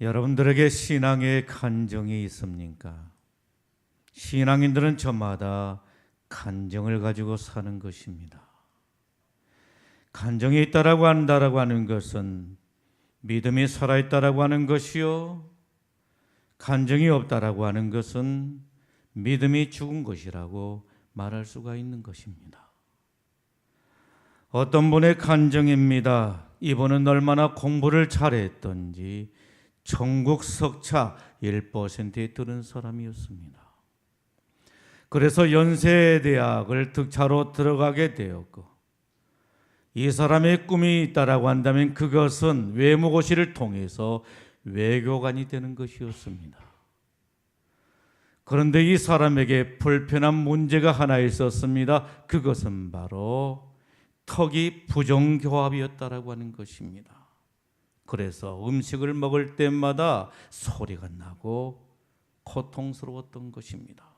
여러분들에게 신앙의 간정이 있습니까? 신앙인들은 저마다 간정을 가지고 사는 것입니다. 간정이 있다라고 한다라고 하는 것은 믿음이 살아있다라고 하는 것이요. 간정이 없다라고 하는 것은 믿음이 죽은 것이라고 말할 수가 있는 것입니다. 어떤 분의 간정입니다. 이분은 얼마나 공부를 잘했던지 전국 석차 1%에 들은 사람이었습니다. 그래서 연세대학을 득차로 들어가게 되었고 이 사람의 꿈이 있다라고 한다면 그것은 외무고시를 통해서 외교관이 되는 것이었습니다. 그런데 이 사람에게 불편한 문제가 하나 있었습니다. 그것은 바로 턱이 부정교합이었다라고 하는 것입니다. 그래서 음식을 먹을 때마다 소리가 나고 고통스러웠던 것입니다.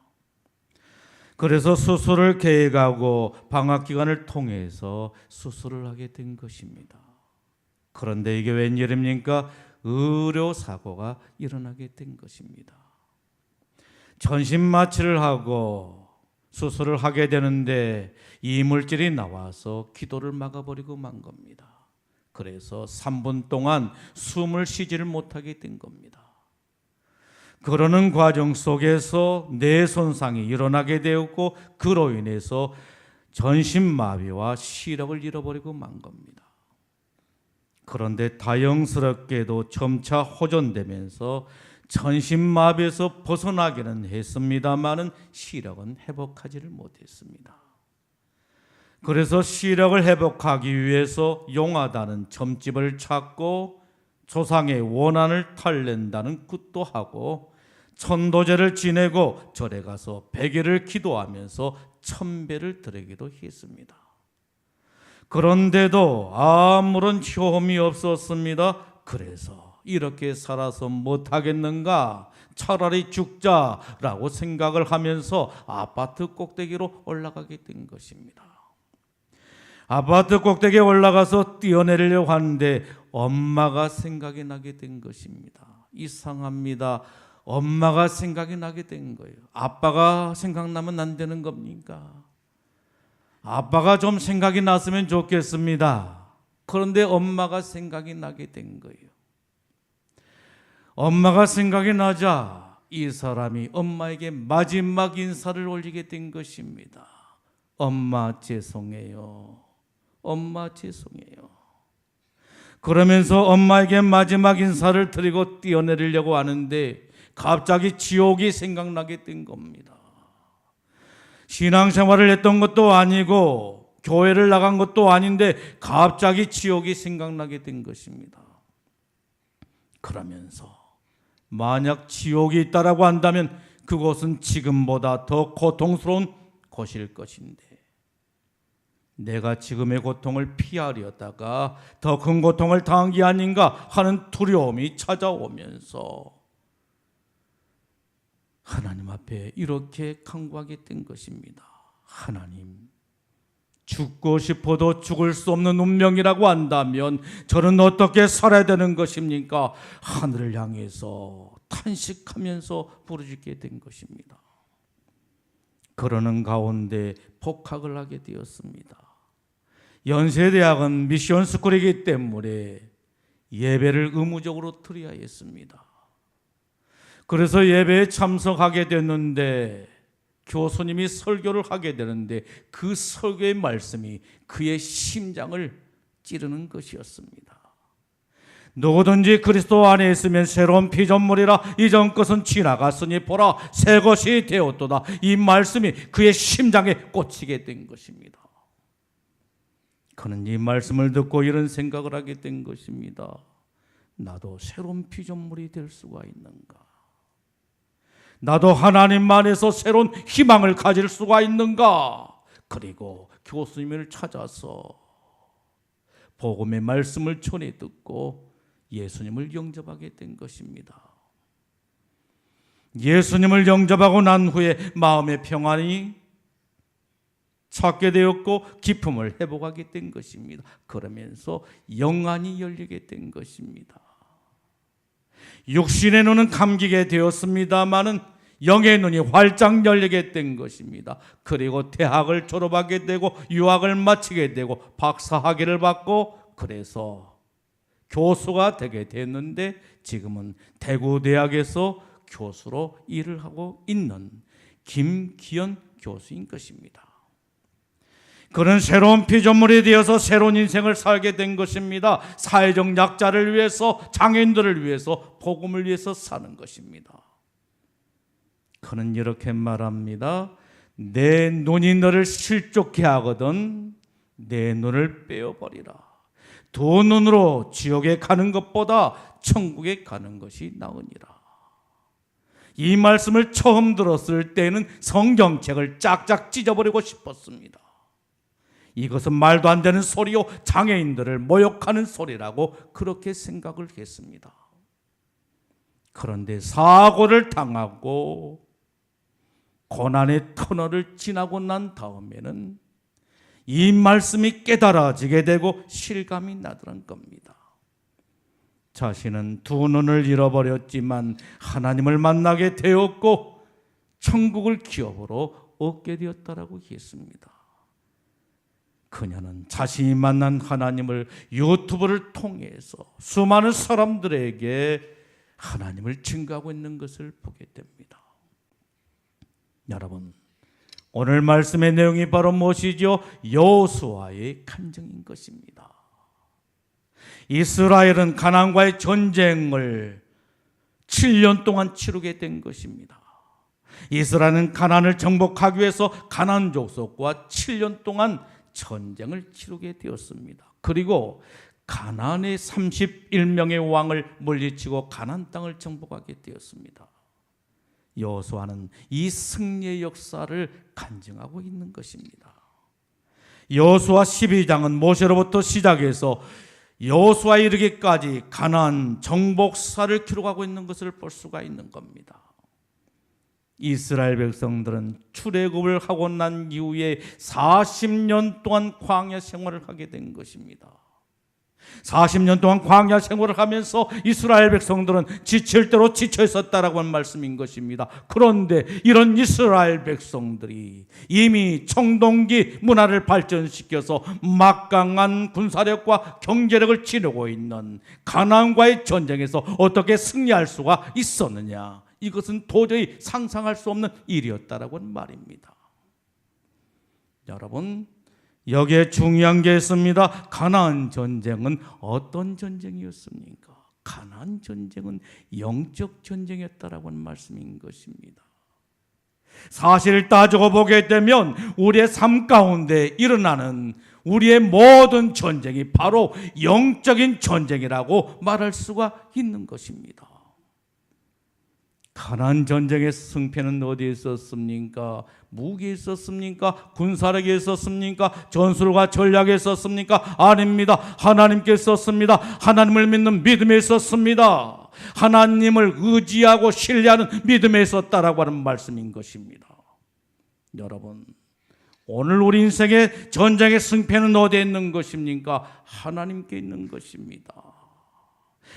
그래서 수술을 계획하고 방학 기간을 통해서 수술을 하게 된 것입니다. 그런데 이게 웬일입니까? 의료 사고가 일어나게 된 것입니다. 전신 마취를 하고 수술을 하게 되는데 이 물질이 나와서 기도를 막아버리고 만 겁니다. 그래서 3분 동안 숨을 쉬지를 못하게 된 겁니다. 그러는 과정 속에서 뇌 손상이 일어나게 되었고 그로 인해서 전신마비와 시력을 잃어버리고 만 겁니다. 그런데 다행스럽게도 점차 호전되면서 전신마비에서 벗어나기는 했습니다마는 시력은 회복하지를 못했습니다. 그래서 시력을 회복하기 위해서 용하다는 점집을 찾고 조상의 원한을 탈낸다는 굿도 하고 천도제를 지내고 절에 가서 백일을 기도하면서 천배를 드리기도 했습니다. 그런데도 아무런 효험이 없었습니다. 그래서 이렇게 살아서 못하겠는가? 차라리 죽자라고 생각을 하면서 아파트 꼭대기로 올라가게 된 것입니다. 아파트 꼭대기에 올라가서 뛰어내리려고 하는데 엄마가 생각이 나게 된 것입니다. 이상합니다. 엄마가 생각이 나게 된 거예요. 아빠가 생각나면 안 되는 겁니까? 아빠가 좀 생각이 났으면 좋겠습니다. 그런데 엄마가 생각이 나게 된 거예요. 엄마가 생각이 나자 이 사람이 엄마에게 마지막 인사를 올리게 된 것입니다. 엄마 죄송해요. 엄마 죄송해요. 그러면서 엄마에게 마지막 인사를 드리고 뛰어내리려고 하는데 갑자기 지옥이 생각나게 된 겁니다. 신앙생활을 했던 것도 아니고 교회를 나간 것도 아닌데 갑자기 지옥이 생각나게 된 것입니다. 그러면서 만약 지옥이 있다라고 한다면 그곳은 지금보다 더 고통스러운 곳일 것인데 내가 지금의 고통을 피하려다가 더 큰 고통을 당한 게 아닌가 하는 두려움이 찾아오면서 하나님 앞에 이렇게 간구하게 된 것입니다. 하나님, 죽고 싶어도 죽을 수 없는 운명이라고 한다면 저는 어떻게 살아야 되는 것입니까? 하늘을 향해서 탄식하면서 부르짖게 된 것입니다. 그러는 가운데 복학을 하게 되었습니다. 연세대학은 미션 스쿨이기 때문에 예배를 의무적으로 드려야 했습니다. 그래서 예배에 참석하게 됐는데 교수님이 설교를 하게 되는데 그 설교의 말씀이 그의 심장을 찌르는 것이었습니다. 누구든지 그리스도 안에 있으면 새로운 피조물이라 이전 것은 지나갔으니 보라 새 것이 되었도다. 이 말씀이 그의 심장에 꽂히게 된 것입니다. 그는 이 말씀을 듣고 이런 생각을 하게 된 것입니다. 나도 새로운 피조물이 될 수가 있는가? 나도 하나님 안에서 새로운 희망을 가질 수가 있는가? 그리고 교수님을 찾아서 복음의 말씀을 전해 듣고 예수님을 영접하게 된 것입니다. 예수님을 영접하고 난 후에 마음의 평안이 찾게 되었고 기쁨을 회복하게 된 것입니다. 그러면서 영안이 열리게 된 것입니다. 육신의 눈은 감기게 되었습니다마는 영의 눈이 활짝 열리게 된 것입니다. 그리고 대학을 졸업하게 되고 유학을 마치게 되고 박사 학위를 받고 그래서 교수가 되게 됐는데 지금은 대구 대학에서 교수로 일을 하고 있는 김기현 교수인 것입니다. 그는 새로운 피조물이 되어서 새로운 인생을 살게 된 것입니다. 사회적 약자를 위해서 장애인들을 위해서 복음을 위해서 사는 것입니다. 그는 이렇게 말합니다. 내 눈이 너를 실족해 하거든 내 눈을 빼어버리라. 두 눈으로 지옥에 가는 것보다 천국에 가는 것이 나으니라. 이 말씀을 처음 들었을 때는 성경책을 짝짝 찢어버리고 싶었습니다. 이것은 말도 안 되는 소리요 장애인들을 모욕하는 소리라고 그렇게 생각을 했습니다. 그런데 사고를 당하고 고난의 터널을 지나고 난 다음에는 이 말씀이 깨달아지게 되고 실감이 나더란 겁니다. 자신은 두 눈을 잃어버렸지만 하나님을 만나게 되었고 천국을 기업으로 얻게 되었다라고 했습니다. 그녀는 자신이 만난 하나님을 유튜브를 통해서 수많은 사람들에게 하나님을 증거하고 있는 것을 보게 됩니다. 여러분, 오늘 말씀의 내용이 바로 무엇이죠? 여호수아의 간증인 것입니다. 이스라엘은 가나안과의 전쟁을 7년 동안 치르게 된 것입니다. 이스라엘은 가나안을 정복하기 위해서 가나안 족속과 7년 동안 전쟁을 치르게 되었습니다. 그리고 가나안의 31명의 왕을 물리치고 가나안 땅을 정복하게 되었습니다. 여호수아는 이 승리의 역사를 간증하고 있는 것입니다. 여호수아 12장은 모세로부터 시작해서 여호수아 이르기까지 가나안 정복사를 기록하고 있는 것을 볼 수가 있는 겁니다. 이스라엘 백성들은 출애굽을 하고 난 이후에 40년 동안 광야 생활을 하게 된 것입니다. 40년 동안 광야 생활을 하면서 이스라엘 백성들은 지칠 대로 지쳐 있었다라고 하는 말씀인 것입니다. 그런데 이런 이스라엘 백성들이 이미 청동기 문화를 발전시켜서 막강한 군사력과 경제력을 지니고 있는 가나안과의 전쟁에서 어떻게 승리할 수가 있었느냐? 이것은 도저히 상상할 수 없는 일이었다라고 말입니다. 여러분 여기에 중요한 게 있습니다. 가나안 전쟁은 어떤 전쟁이었습니까? 가나안 전쟁은 영적 전쟁이었다라고 말씀인 것입니다. 사실 따지고 보게 되면 우리의 삶 가운데 일어나는 우리의 모든 전쟁이 바로 영적인 전쟁이라고 말할 수가 있는 것입니다. 가난 전쟁의 승패는 어디에 있었습니까? 무기에 있었습니까? 군사력에 있었습니까? 전술과 전략에 있었습니까? 아닙니다. 하나님께 있었습니다. 하나님을 믿는 믿음에 있었습니다. 하나님을 의지하고 신뢰하는 믿음에 있었다라고 하는 말씀인 것입니다. 여러분, 오늘 우리 인생의 전쟁의 승패는 어디에 있는 것입니까? 하나님께 있는 것입니다.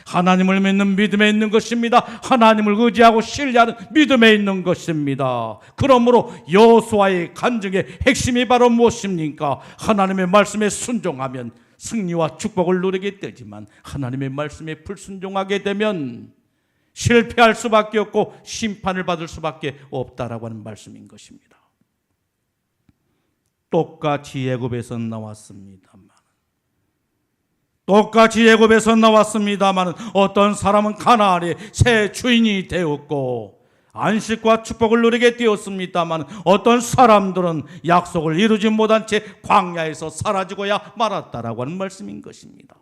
하나님을 믿는 믿음에 있는 것입니다. 하나님을 의지하고 신뢰하는 믿음에 있는 것입니다. 그러므로 여호수아의 간증의 핵심이 바로 무엇입니까? 하나님의 말씀에 순종하면 승리와 축복을 누리게 되지만 하나님의 말씀에 불순종하게 되면 실패할 수밖에 없고 심판을 받을 수밖에 없다라고 하는 말씀인 것입니다. 똑같이 예굽에서 나왔습니다만 똑같이 예굽에서 나왔습니다만 어떤 사람은 가나안의 새 주인이 되었고 안식과 축복을 누리게 되었습니다만 어떤 사람들은 약속을 이루지 못한 채 광야에서 사라지고야 말았다라고 하는 말씀인 것입니다.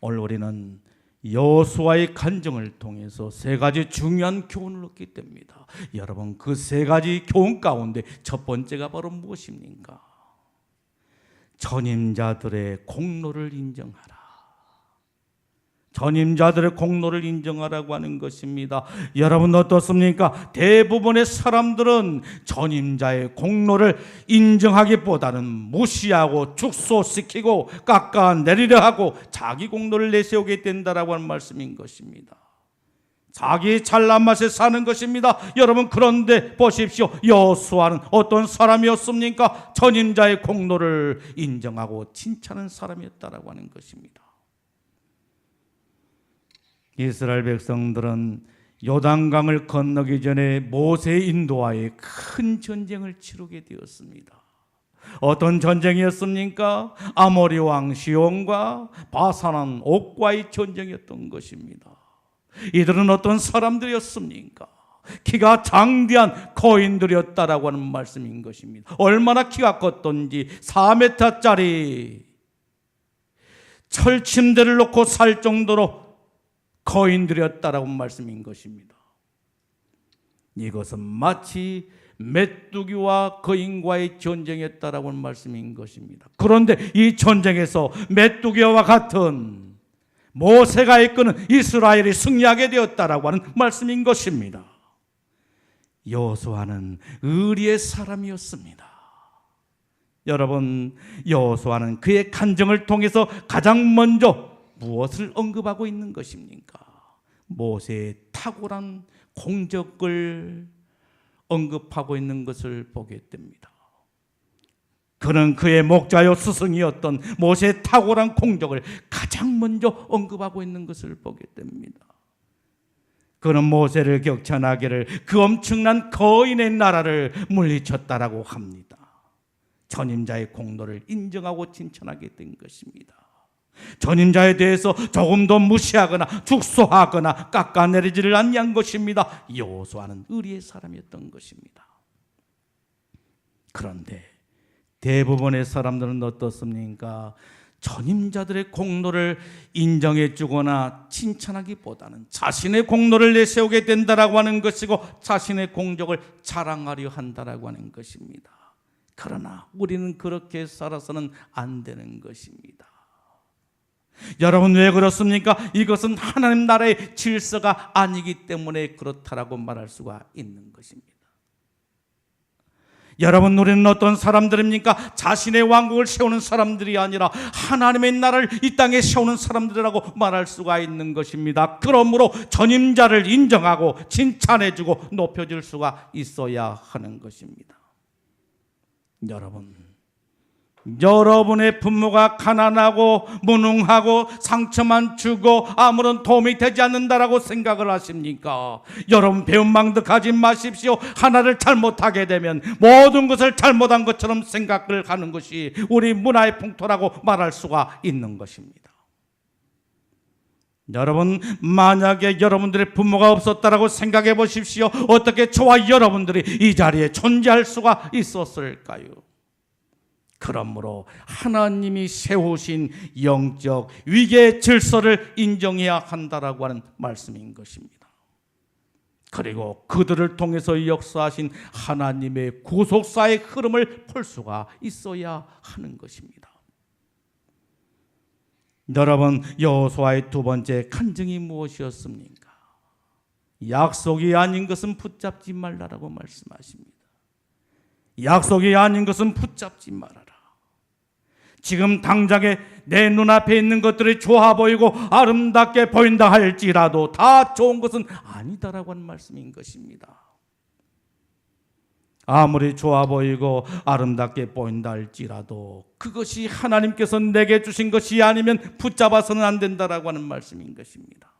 오늘 우리는 여호수아의 간증을 통해서 세 가지 중요한 교훈을 얻게 됩니다. 여러분 그 세 가지 교훈 가운데 첫 번째가 바로 무엇입니까? 전임자들의 공로를 인정하라. 전임자들의 공로를 인정하라고 하는 것입니다. 여러분 어떻습니까? 대부분의 사람들은 전임자의 공로를 인정하기보다는 무시하고 축소시키고 깎아내리려 하고 자기 공로를 내세우게 된다라고 하는 말씀인 것입니다. 자기 잘난 맛에 사는 것입니다. 여러분 그런데 보십시오. 여수아는 어떤 사람이었습니까? 전임자의 공로를 인정하고 칭찬하는 사람이었다라고 하는 것입니다. 이스라엘 백성들은 요단강을 건너기 전에 모세 인도하에 큰 전쟁을 치르게 되었습니다. 어떤 전쟁이었습니까? 아모리 왕 시온과 바산한 옥과의 전쟁이었던 것입니다. 이들은 어떤 사람들이었습니까? 키가 장대한 거인들이었다라고 하는 말씀인 것입니다. 얼마나 키가 컸던지 4m짜리 철침대를 놓고 살 정도로 거인들이었다라고 말씀인 것입니다. 이것은 마치 메뚜기와 거인과의 전쟁이었다라고 말씀인 것입니다. 그런데 이 전쟁에서 메뚜기와 같은 모세가 이끄는 이스라엘이 승리하게 되었다라고 하는 말씀인 것입니다. 여호수아는 의리의 사람이었습니다. 여러분, 여호수아는 그의 간정을 통해서 가장 먼저 무엇을 언급하고 있는 것입니까? 모세의 탁월한 공적을 언급하고 있는 것을 보게 됩니다. 그는 그의 목자요 스승이었던 모세의 탁월한 공적을 가장 먼저 언급하고 있는 것을 보게 됩니다. 그는 모세를 격찬하기를 그 엄청난 거인의 나라를 물리쳤다라고 합니다. 전임자의 공로를 인정하고 칭찬하게 된 것입니다. 전임자에 대해서 조금도 무시하거나 축소하거나 깎아내리지를 아니한 것입니다. 여호수아는 의리의 사람이었던 것입니다. 그런데 대부분의 사람들은 어떻습니까? 전임자들의 공로를 인정해 주거나 칭찬하기보다는 자신의 공로를 내세우게 된다라고 하는 것이고 자신의 공적을 자랑하려 한다라고 하는 것입니다. 그러나 우리는 그렇게 살아서는 안 되는 것입니다. 여러분 왜 그렇습니까? 이것은 하나님 나라의 질서가 아니기 때문에 그렇다라고 말할 수가 있는 것입니다. 여러분 우리는 어떤 사람들입니까? 자신의 왕국을 세우는 사람들이 아니라 하나님의 나라를 이 땅에 세우는 사람들이라고 말할 수가 있는 것입니다. 그러므로 전임자를 인정하고 칭찬해주고 높여줄 수가 있어야 하는 것입니다. 여러분 여러분의 부모가 가난하고 무능하고 상처만 주고 아무런 도움이 되지 않는다라고 생각을 하십니까? 여러분 배은망덕하지 마십시오. 하나를 잘못하게 되면 모든 것을 잘못한 것처럼 생각을 하는 것이 우리 문화의 풍토라고 말할 수가 있는 것입니다. 여러분 만약에 여러분들의 부모가 없었다라고 생각해 보십시오. 어떻게 저와 여러분들이 이 자리에 존재할 수가 있었을까요? 그러므로 하나님이 세우신 영적 위계 질서를 인정해야 한다라고 하는 말씀인 것입니다. 그리고 그들을 통해서 역사하신 하나님의 구속사의 흐름을 볼 수가 있어야 하는 것입니다. 여러분 여호수아의 두 번째 간증이 무엇이었습니까? 약속이 아닌 것은 붙잡지 말라라고 말씀하십니다. 약속이 아닌 것은 붙잡지 말아라. 지금 당장에 내 눈앞에 있는 것들이 좋아 보이고 아름답게 보인다 할지라도 다 좋은 것은 아니다라고 하는 말씀인 것입니다. 아무리 좋아 보이고 아름답게 보인다 할지라도 그것이 하나님께서 내게 주신 것이 아니면 붙잡아서는 안 된다라고 하는 말씀인 것입니다.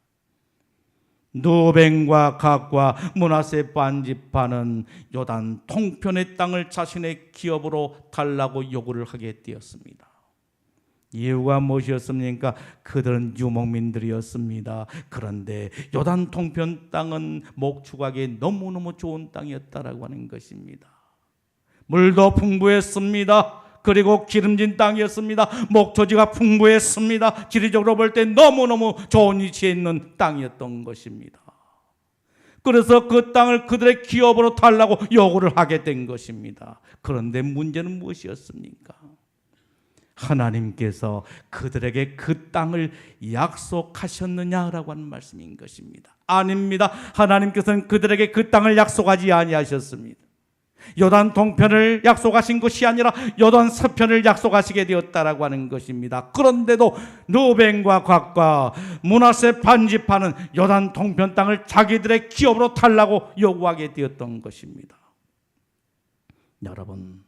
누벤과 각과 문하세 반집파는 요단 통편의 땅을 자신의 기업으로 달라고 요구를 하게 되었습니다. 이유가 무엇이었습니까? 그들은 유목민들이었습니다. 그런데 요단 통편 땅은 목축하기 너무너무 좋은 땅이었다라고 하는 것입니다. 물도 풍부했습니다. 그리고 기름진 땅이었습니다. 목토지가 풍부했습니다. 지리적으로 볼 때 너무너무 좋은 위치에 있는 땅이었던 것입니다. 그래서 그 땅을 그들의 기업으로 달라고 요구를 하게 된 것입니다. 그런데 문제는 무엇이었습니까? 하나님께서 그들에게 그 땅을 약속하셨느냐라고 하는 말씀인 것입니다. 아닙니다. 하나님께서는 그들에게 그 땅을 약속하지 아니하셨습니다. 요단 동편을 약속하신 것이 아니라 요단 서편을 약속하시게 되었다라고 하는 것입니다. 그런데도 노벤과 곽과 문하세 반집하는 요단 동편 땅을 자기들의 기업으로 달라고 요구하게 되었던 것입니다. 여러분,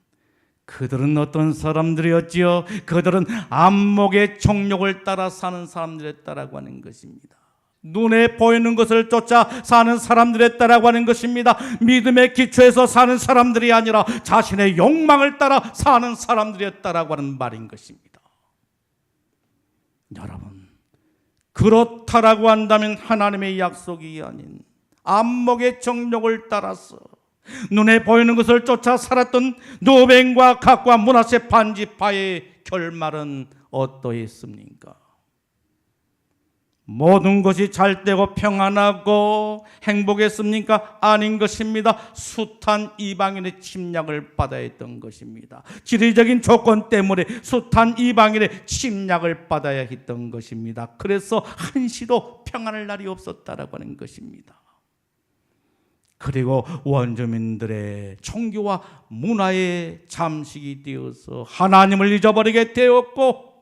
그들은 어떤 사람들이었지요? 그들은 안목의 정욕을 따라 사는 사람들이었다라고 하는 것입니다. 눈에 보이는 것을 쫓아 사는 사람들이었다라고 하는 것입니다. 믿음의 기초에서 사는 사람들이 아니라 자신의 욕망을 따라 사는 사람들이었다라고 하는 말인 것입니다. 여러분, 그렇다라고 한다면 하나님의 약속이 아닌 안목의 정욕을 따라서 눈에 보이는 것을 쫓아 살았던 노벤과 각과 문하세 반지파의 결말은 어떠했습니까? 모든 것이 잘 되고 평안하고 행복했습니까? 아닌 것입니다. 숱한 이방인의 침략을 받아야 했던 것입니다. 지리적인 조건 때문에 숱한 이방인의 침략을 받아야 했던 것입니다. 그래서 한시도 평안할 날이 없었다라고 하는 것입니다. 그리고 원주민들의 종교와 문화에 잠식이 되어서 하나님을 잊어버리게 되었고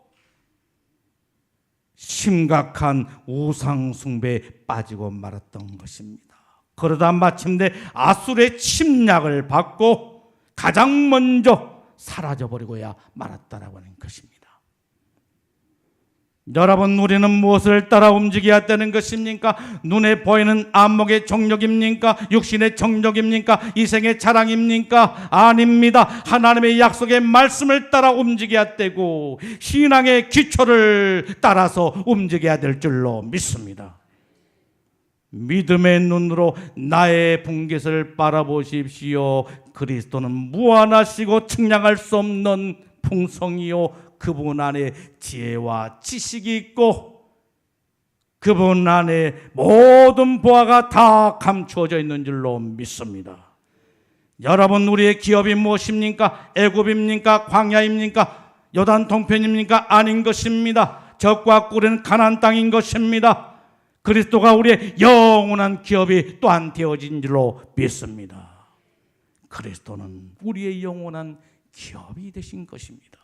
심각한 우상숭배에 빠지고 말았던 것입니다. 그러다 마침내 아술의 침략을 받고 가장 먼저 사라져버리고야 말았다라고 하는 것입니다. 여러분 우리는 무엇을 따라 움직여야 되는 것입니까? 눈에 보이는 안목의 정력입니까? 육신의 정력입니까? 이생의 자랑입니까? 아닙니다. 하나님의 약속의 말씀을 따라 움직여야 되고 신앙의 기초를 따라서 움직여야 될 줄로 믿습니다. 믿음의 눈으로 나의 분깃을 바라보십시오. 그리스도는 무한하시고 측량할 수 없는 풍성이요 그분 안에 지혜와 지식이 있고 그분 안에 모든 보화가 다 감추어져 있는 줄로 믿습니다. 여러분 우리의 기업이 무엇입니까? 애굽입니까? 광야입니까? 요단 동편입니까? 아닌 것입니다. 적과 꿀은 가난 땅인 것입니다. 그리스도가 우리의 영원한 기업이 또한 되어진 줄로 믿습니다. 그리스도는 우리의 영원한 기업이 되신 것입니다.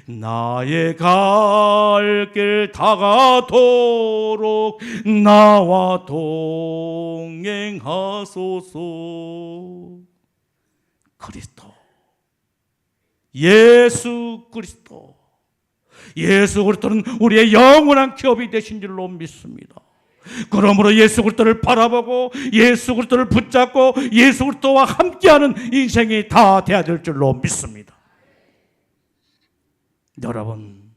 나의 갈 길 다가도록 나와 동행하소서 그리스도 예수 그리스도 예수 그리스도는 우리의 영원한 기업이 되신 줄로 믿습니다. 그러므로 예수 그리스도를 바라보고 예수 그리스도를 붙잡고 예수 그리스도와 함께하는 인생이 다 돼야 될 줄로 믿습니다. 여러분,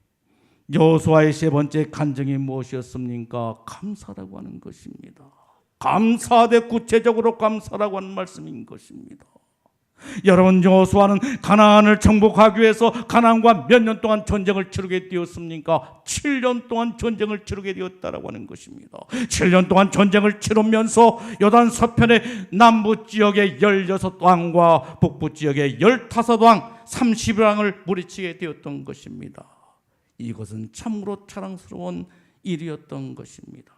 여호수아의 세 번째 간증이 무엇이었습니까? 감사라고 하는 것입니다. 감사대 구체적으로 감사라고 하는 말씀인 것입니다. 여러분 여호수아는 가나안을 정복하기 위해서 가나안과 몇 년 동안 전쟁을 치르게 되었습니까? 7년 동안 전쟁을 치르게 되었다라고 하는 것입니다. 7년 동안 전쟁을 치르면서 요단 서편의 남부 지역의 16왕과 북부 지역의 15왕 30왕을 무리치게 되었던 것입니다. 이것은 참으로 자랑스러운 일이었던 것입니다.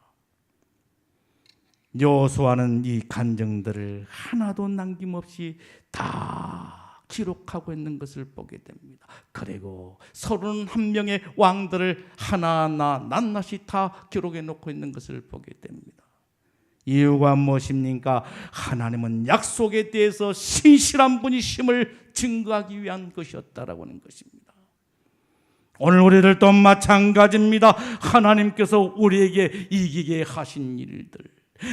여호수아는 이 간증들을 하나도 남김없이 다 기록하고 있는 것을 보게 됩니다. 그리고 서른 한 명의 왕들을 하나하나 낱낱이 다 기록해 놓고 있는 것을 보게 됩니다. 이유가 무엇입니까? 하나님은 약속에 대해서 신실한 분이심을 증거하기 위한 것이었다라고 하는 것입니다. 오늘 우리들도 마찬가지입니다. 하나님께서 우리에게 이기게 하신 일들,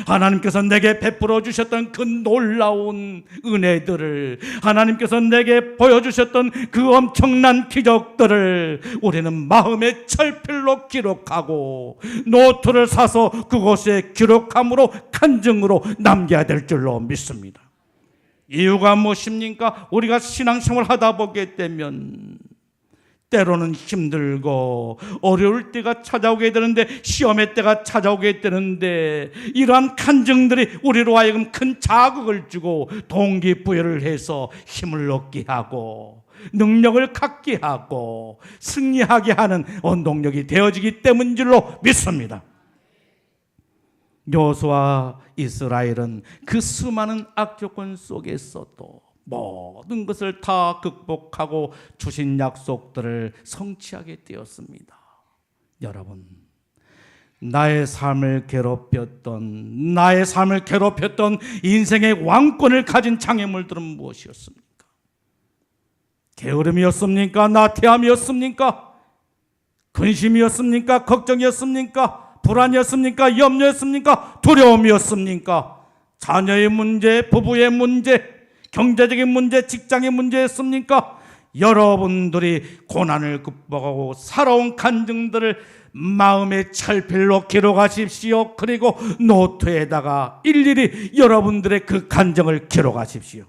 하나님께서 내게 베풀어 주셨던 그 놀라운 은혜들을 하나님께서 내게 보여주셨던 그 엄청난 기적들을 우리는 마음의 철필로 기록하고 노트를 사서 그곳에 기록함으로 간증으로 남겨야 될 줄로 믿습니다. 이유가 무엇입니까? 우리가 신앙생활 하다 보게 되면 때로는 힘들고 어려울 때가 찾아오게 되는데 시험의 때가 찾아오게 되는데 이러한 간증들이 우리로 하여금 큰 자극을 주고 동기부여를 해서 힘을 얻게 하고 능력을 갖게 하고 승리하게 하는 원동력이 되어지기 때문인 줄로 믿습니다. 여호수아 이스라엘은 그 수많은 악조건 속에서도 모든 것을 다 극복하고 주신 약속들을 성취하게 되었습니다. 여러분, 나의 삶을 괴롭혔던 나의 삶을 괴롭혔던 인생의 왕권을 가진 장애물들은 무엇이었습니까? 게으름이었습니까? 나태함이었습니까? 근심이었습니까? 걱정이었습니까? 불안이었습니까? 염려였습니까? 두려움이었습니까? 자녀의 문제, 부부의 문제, 경제적인 문제, 직장의 문제였습니까? 여러분들이 고난을 극복하고 살아온 간증들을 마음의 철필로 기록하십시오. 그리고 노트에다가 일일이 여러분들의 그 간증을 기록하십시오.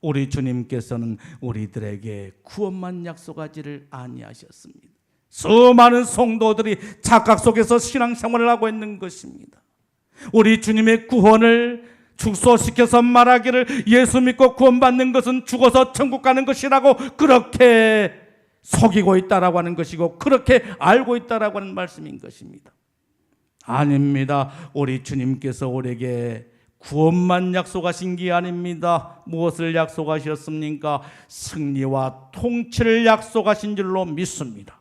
우리 주님께서는 우리들에게 구원만 약속하지를 아니하셨습니다. 수많은 성도들이 착각 속에서 신앙생활을 하고 있는 것입니다. 우리 주님의 구원을 축소시켜서 말하기를 예수 믿고 구원받는 것은 죽어서 천국 가는 것이라고 그렇게 속이고 있다라고 하는 것이고 그렇게 알고 있다라고 하는 말씀인 것입니다. 아닙니다. 우리 주님께서 우리에게 구원만 약속하신 게 아닙니다. 무엇을 약속하셨습니까? 승리와 통치를 약속하신 줄로 믿습니다.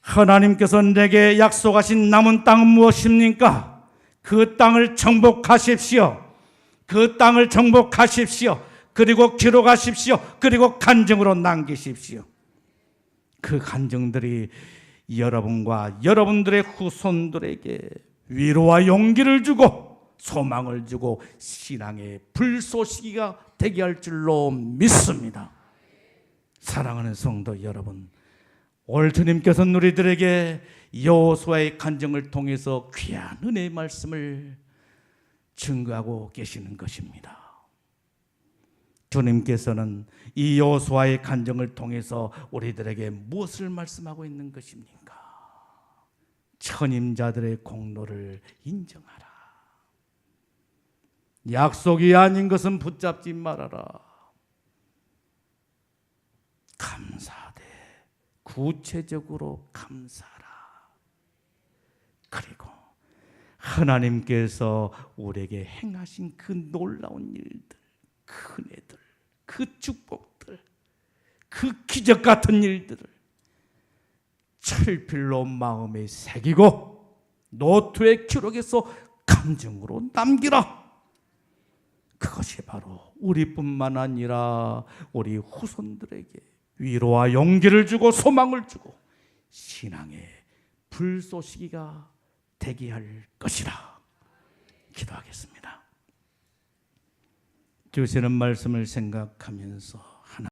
하나님께서 내게 약속하신 남은 땅은 무엇입니까? 그 땅을 정복하십시오. 그 땅을 정복하십시오. 그리고 기록하십시오. 그리고 간증으로 남기십시오. 그 간증들이 여러분과 여러분들의 후손들에게 위로와 용기를 주고 소망을 주고 신앙의 불쏘시기가 되게 할 줄로 믿습니다. 사랑하는 성도 여러분, 올 주님께서는 우리들에게 여호수아의 간증을 통해서 귀한 은혜의 말씀을 증거하고 계시는 것입니다. 주님께서는 이 여호수아의 간증을 통해서 우리들에게 무엇을 말씀하고 있는 것입니까? 천임자들의 공로를 인정하라. 약속이 아닌 것은 붙잡지 말아라. 감사하되 구체적으로 감사하라. 그리고 하나님께서 우리에게 행하신 그 놀라운 일들, 그 은혜들, 그 축복들, 그 기적 같은 일들을 철필로 마음에 새기고 노트에 기록해서 감정으로 남기라. 그것이 바로 우리뿐만 아니라 우리 후손들에게 위로와 용기를 주고 소망을 주고 신앙의 불쏘시기가 되게 할 것이라 기도하겠습니다. 주시는 말씀을 생각하면서